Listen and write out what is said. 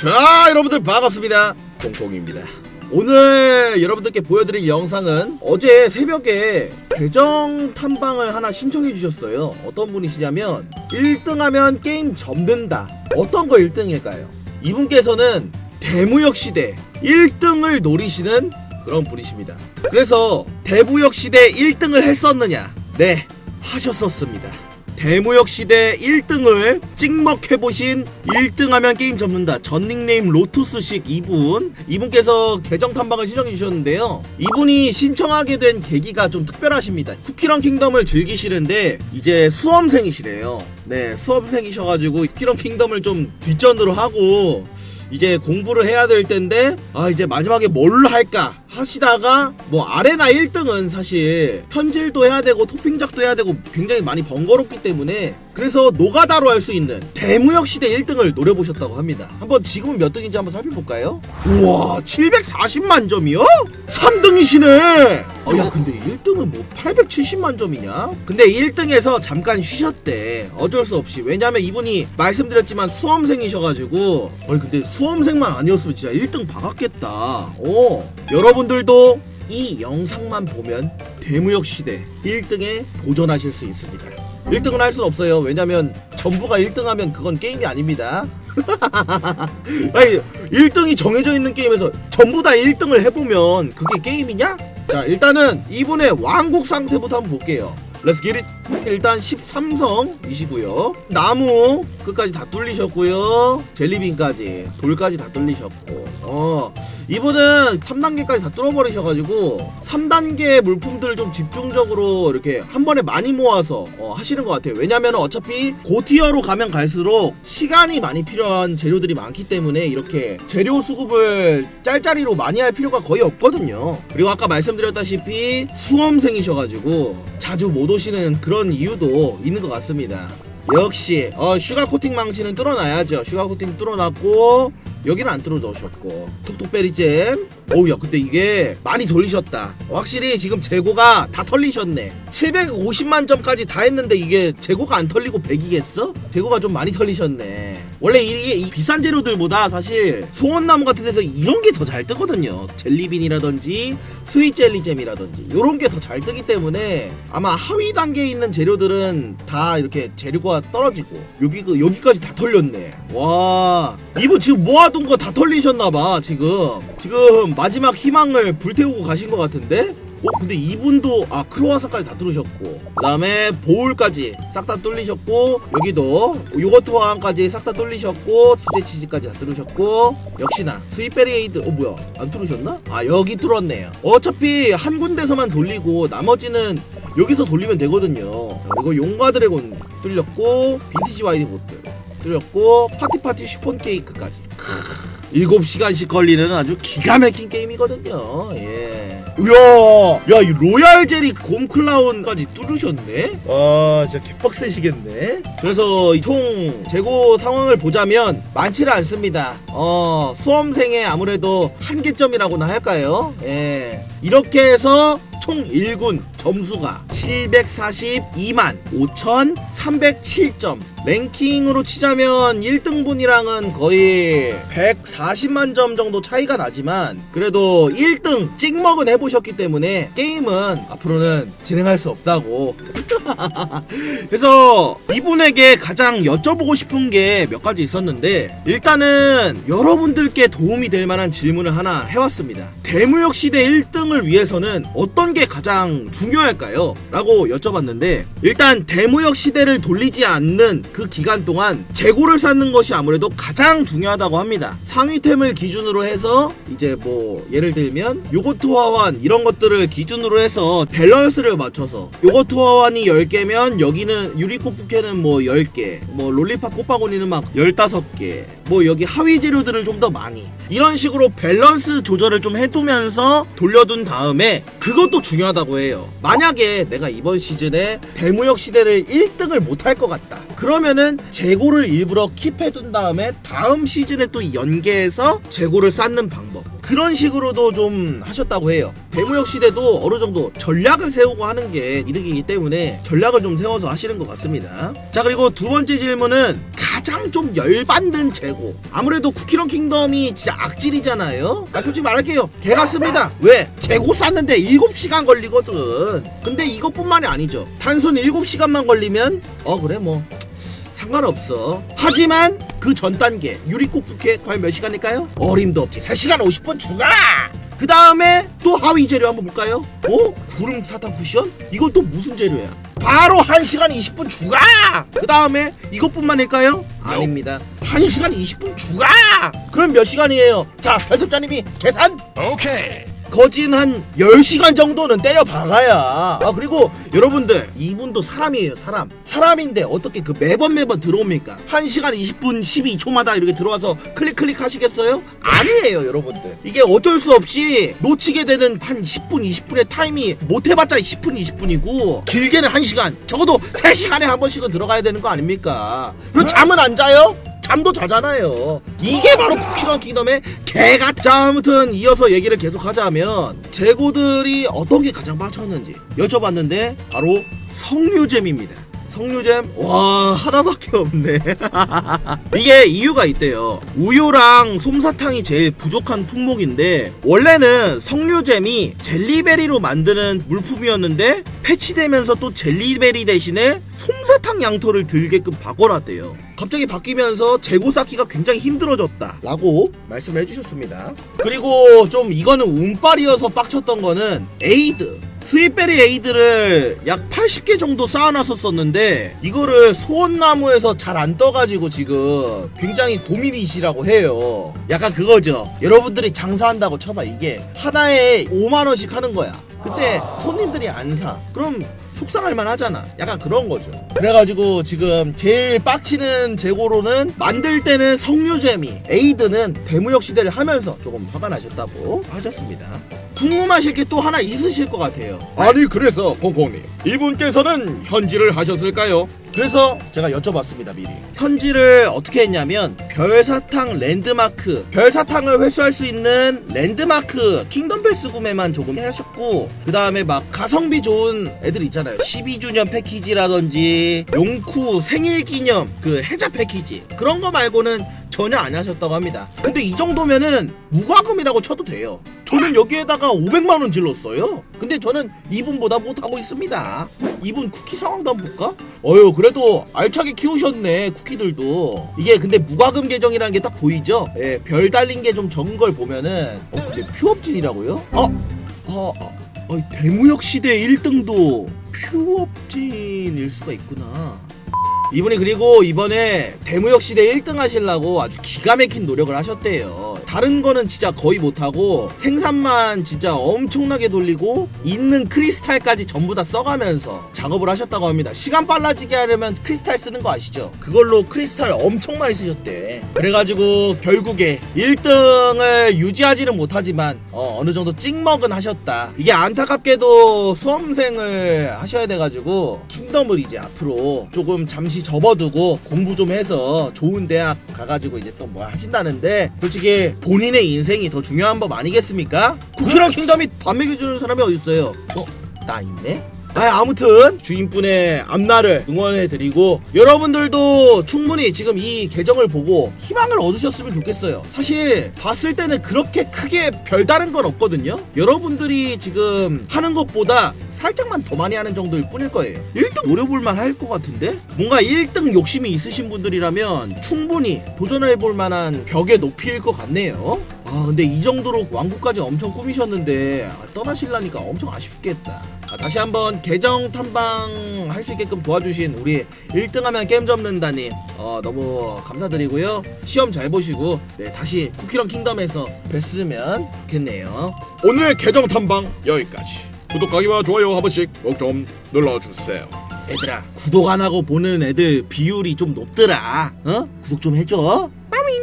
자 여러분들 반갑습니다. 콩콩입니다. 오늘 여러분들께 보여드릴 영상은 어제 새벽에 계정 탐방을 하나 신청해 주셨어요. 어떤 분이시냐면 1등하면 게임 접는다. 어떤 거 1등일까요? 이분께서는 대무역 시대 1등을 노리시는 그런 분이십니다. 그래서 대무역 시대 1등을 했었느냐? 네 하셨었습니다 대무역 시대 1등을 찍먹해보신 1등하면 게임 접는다. 전 닉네임 로투스식 이분. 이분께서 계정 탐방을 신청해 주셨는데요. 이분이 신청하게 된 계기가 좀 특별하십니다. 쿠키런 킹덤을 즐기시는데 이제 수험생이시래요. 네 수험생이셔가지고 쿠키런 킹덤을 좀 뒷전으로 하고 이제 공부를 해야 될 텐데 아 이제 마지막에 뭘 할까 하시다가 뭐 아레나 1등은 사실 편질도 해야 되고 토핑작도 해야 되고 굉장히 많이 번거롭기 때문에 그래서 노가다로 할 수 있는 대무역 시대 1등을 노려보셨다고 합니다. 한번 지금은 몇 등인지 한번 살펴볼까요? 우와 740만 점이요? 3등이시네! 어, 야 근데 1등은 뭐 870만 점이냐? 근데 1등에서 잠깐 쉬셨대. 어쩔 수 없이. 왜냐면 이분이 말씀드렸지만 수험생이셔가지고. 아니 근데 수험생만 아니었으면 진짜 1등 박았겠다. 어 여러분 들도 이 영상만 보면 대무역 시대 1등에 도전하실 수 있습니다. 1등은 할 수 없어요. 왜냐면 전부가 1등하면 그건 게임이 아닙니다. 아니 1등이 정해져 있는 게임에서 전부 다 1등을 해보면 그게 게임이냐? 자 일단은 이분의 왕국 상태부터 한번 볼게요 렛츠 기릿 일단 13성이시고요. 나무 끝까지 다 뚫리셨고요. 젤리빈까지 돌까지 다 뚫리셨고. 어 이분은 3단계까지 다 뚫어버리셔가지고 3단계 물품들을 좀 집중적으로 이렇게 한 번에 많이 모아서 어, 하시는 것 같아요. 왜냐면 어차피 고티어로 가면 갈수록 시간이 많이 필요한 재료들이 많기 때문에 이렇게 재료 수급을 짤짤이로 많이 할 필요가 거의 없거든요. 그리고 아까 말씀드렸다시피 수험생이셔가지고 자주 못 오시는 그런 이유도 있는 것 같습니다. 역시 어, 슈가 코팅 망치는 뚫어놔야죠. 슈가 코팅 뚫어놨고 여기는 안 뚫어놓으셨고. 톡톡베리잼. 어우야 근데 이게 많이 돌리셨다. 확실히 지금 재고가 다 털리셨네. 750만 점까지 다 했는데 이게 재고가 안 털리고 100이겠어? 재고가 좀 많이 털리셨네 원래 이게 이 비싼 재료들보다 사실 소원나무 같은 데서 이런 게 더 잘 뜨거든요. 젤리빈이라든지 스윗 젤리잼이라든지 이런 게 더 잘 뜨기 때문에 아마 하위 단계에 있는 재료들은 다 이렇게 재료가 떨어지고 여기 그 여기까지 다 털렸네. 와 이분 지금 모아둔 거 다 털리셨나봐 지금. 지금 마지막 희망을 불태우고 가신 것 같은데 어 근데 이분도 아 크로와상까지 다 뚫으셨고 그 다음에 보울까지 싹 다 뚫리셨고 여기도 요거트 화항까지 싹 다 뚫리셨고 수제 치즈까지 다 뚫으셨고 역시나 스윗베리에이드 어 뭐야 안 뚫으셨나? 아 여기 뚫었네요 어차피 한 군데서만 돌리고 나머지는 여기서 돌리면 되거든요 자, 그리고 용과 드래곤 뚫렸고 빈티지 와이드 보트 뚫렸고 파티파티 슈폰 케이크까지 7시간씩 걸리는 아주 기가 막힌 게임이거든요. 예. 이야, 야, 이 로얄 제리 곰 클라운까지 뚫으셨네? 와, 진짜 개빡세시겠네? 그래서 이 총 재고 상황을 보자면 많지는 않습니다. 어, 수험생의 아무래도 한계점이라고나 할까요? 예. 이렇게 해서 총 1군 점수가 742만 5,307점. 랭킹으로 치자면 1등분이랑은 거의 140만 점 정도 차이가 나지만 그래도 1등 찍먹은 해보셨기 때문에 게임은 앞으로는 진행할 수 없다고. 그래서 이분에게 가장 여쭤보고 싶은 게 몇 가지 있었는데 일단은 여러분들께 도움이 될 만한 질문을 하나 해왔습니다. 대무역 시대 1등을 위해서는 어떤 게 가장 중요 할까요? 라고 여쭤봤는데 일단 대무역 시대를 돌리지 않는 그 기간 동안 재고를 쌓는 것이 아무래도 가장 중요하다고 합니다 상위템을 기준으로 해서 이제 뭐 예를 들면 요거트 화환 이런 것들을 기준으로 해서 밸런스를 맞춰서 요거트 화환이 10개면 여기는 유리꽃 부케는 뭐 10개 뭐 롤리팝 꽃바구니는 막 15개 뭐 여기 하위 재료들을 좀 더 많이 이런 식으로 밸런스 조절을 좀 해두면서 돌려둔 다음에 그것도 중요하다고 해요 만약에 내가 이번 시즌에 대무역 시대를 1등을 못할 것 같다. 그러면은 재고를 일부러 킵해둔 다음에 다음 시즌에 또 연계해서 재고를 쌓는 방법. 그런 식으로도 좀 하셨다고 해요. 대무역 시대도 어느 정도 전략을 세우고 하는 게 이득이기 때문에 전략을 좀 세워서 하시는 것 같습니다. 자 그리고 두 번째 질문은 가장 좀 열받는 재고 아무래도 쿠키런 킹덤이 진짜 악질이잖아요 아 솔직히 말할게요 개 같습니다 왜? 재고 쌌는데 7시간 걸리거든 근데 이것뿐만이 아니죠 단순 7시간만 걸리면 어 그래 뭐 상관없어 하지만 그 전 단계 유리꽃 부캐 과연 몇 시간일까요? 어림도 없지 3시간 50분 추가 그 다음에 또 하위 재료 한번 볼까요? 어? 구름 사탕 쿠션? 이건 또 무슨 재료야? 바로 1시간 20분 추가! 그 다음에 이것뿐만일까요? 아닙니다 1시간 20분 추가! 그럼 몇 시간이에요? 자 별점자님이 계산! 오케이. 거진 한 10시간 정도는 때려 박아야. 아, 그리고 여러분들, 이분도 사람이에요, 사람. 사람인데 어떻게 그 매번 매번 들어옵니까? 1시간 20분 12초마다 이렇게 들어와서 클릭 클릭 하시겠어요? 아니에요, 여러분들. 이게 어쩔 수 없이 놓치게 되는 한 10분, 20분의 타임이 못 해봤자 10분, 20분이고, 길게는 1시간, 적어도 3시간에 한 번씩은 들어가야 되는 거 아닙니까? 그리고 잠은 안 자요? 잠도 자잖아요. 이게 바로 쿠키런 킹덤의 개가. 자, 아무튼 이어서 얘기를 계속 하자면 재고들이 어떤 게 가장 빠졌는지 여쭤봤는데 바로 석류잼입니다. 석류잼 와 하나밖에 없네. 이게 이유가 있대요. 우유랑 솜사탕이 제일 부족한 품목인데 원래는 석류잼이 젤리베리로 만드는 물품이었는데 패치되면서 또 젤리베리 대신에 솜사탕 양토를 들게끔 바꿔놨대요. 갑자기 바뀌면서 재고 쌓기가 굉장히 힘들어졌다 라고 말씀을 해주셨습니다. 그리고 좀 이거는 운빨이어서 빡쳤던 거는 에이드. 스윗베리 에이드를 약 80개 정도 쌓아놨었었는데 이거를 소원나무에서 잘 안 떠가지고 지금 굉장히 고민이시라고 해요. 약간 그거죠. 여러분들이 장사한다고 쳐봐 이게 하나에 5만 원씩 하는 거야. 근데 손님들이 안 사. 그럼 속상할 만 하잖아. 약간 그런 거죠. 그래가지고 지금 제일 빡치는 재고로는 만들 때는 석류잼이 에이드는 대무역 시대를 하면서 조금 화가 나셨다고 하셨습니다. 궁금하실 게 또 하나 있으실 것 같아요. 아니 그래서 콩콩님 이분께서는 현질을 하셨을까요? 그래서 제가 여쭤봤습니다 미리. 현지를 어떻게 했냐면 별사탕 랜드마크 별사탕을 회수할 수 있는 랜드마크 킹덤 패스 구매만 조금 하셨고 그 다음에 막 가성비 좋은 애들 있잖아요. 12주년 패키지라든지 용쿠 생일 기념 그 해자 패키지. 그런 거 말고는 전혀 안 하셨다고 합니다 근데 이 정도면은 무과금이라고 쳐도 돼요 저는 여기에다가 500만 원 질렀어요 근데 저는 이분보다 못하고 있습니다 이분 쿠키 상황도 한번 볼까? 어휴 그래도 알차게 키우셨네 쿠키들도 이게 근데 무과금 계정이라는 게 딱 보이죠? 예, 별 달린 게 좀 적은 걸 보면은 어 근데 퓨업진이라고요? 어? 어, 어, 어 대무역 시대 1등도 퓨업진일 수가 있구나 이분이 그리고 이번에 대무역 시대 1등 하시려고 아주 기가 막힌 노력을 하셨대요. 다른 거는 진짜 거의 못하고 생산만 진짜 엄청나게 돌리고 있는 크리스탈까지 전부 다 써가면서 작업을 하셨다고 합니다. 시간 빨라지게 하려면 크리스탈 쓰는 거 아시죠? 그걸로 크리스탈 엄청 많이 쓰셨대. 그래가지고 결국에 1등을 유지하지는 못하지만 어, 느 정도 찍먹은 하셨다. 이게 안타깝게도 수험생을 하셔야 돼가지고 킹덤을 이제 앞으로 조금 잠시 접어두고 공부 좀 해서 좋은 대학 가가지고 이제 또 뭐 하신다는데 솔직히 본인의 인생이 더 중요한 법 아니겠습니까? 쿠키랑 킹덤이 밥 먹여주는 사람이 어딨어요? 어? 나 있네? 아, 아무튼 주인분의 앞날을 응원해드리고 여러분들도 충분히 지금 이 계정을 보고 희망을 얻으셨으면 좋겠어요. 사실 봤을 때는 그렇게 크게 별다른 건 없거든요. 여러분들이 지금 하는 것보다 살짝만 더 많이 하는 정도일 뿐일 거예요. 1등 노려볼만 할 것 같은데? 뭔가 1등 욕심이 있으신 분들이라면 충분히 도전해볼 만한 벽의 높이일 것 같네요. 아 근데 이 정도로 왕국까지 엄청 꾸미셨는데 아, 떠나실라니까 엄청 아쉽겠다. 아, 다시 한번 계정 탐방 할 수 있게끔 도와주신 우리 1등하면 게임 접는다님 어, 너무 감사드리고요. 시험 잘 보시고 네, 다시 쿠키런 킹덤에서 뵀으면 좋겠네요. 오늘의 계정 탐방 여기까지 구독하기와 좋아요 한 번씩 꼭 좀 눌러주세요 얘들아 구독 안 하고 보는 애들 비율이 좀 높더라. 어? 구독 좀 해줘. 빠밍.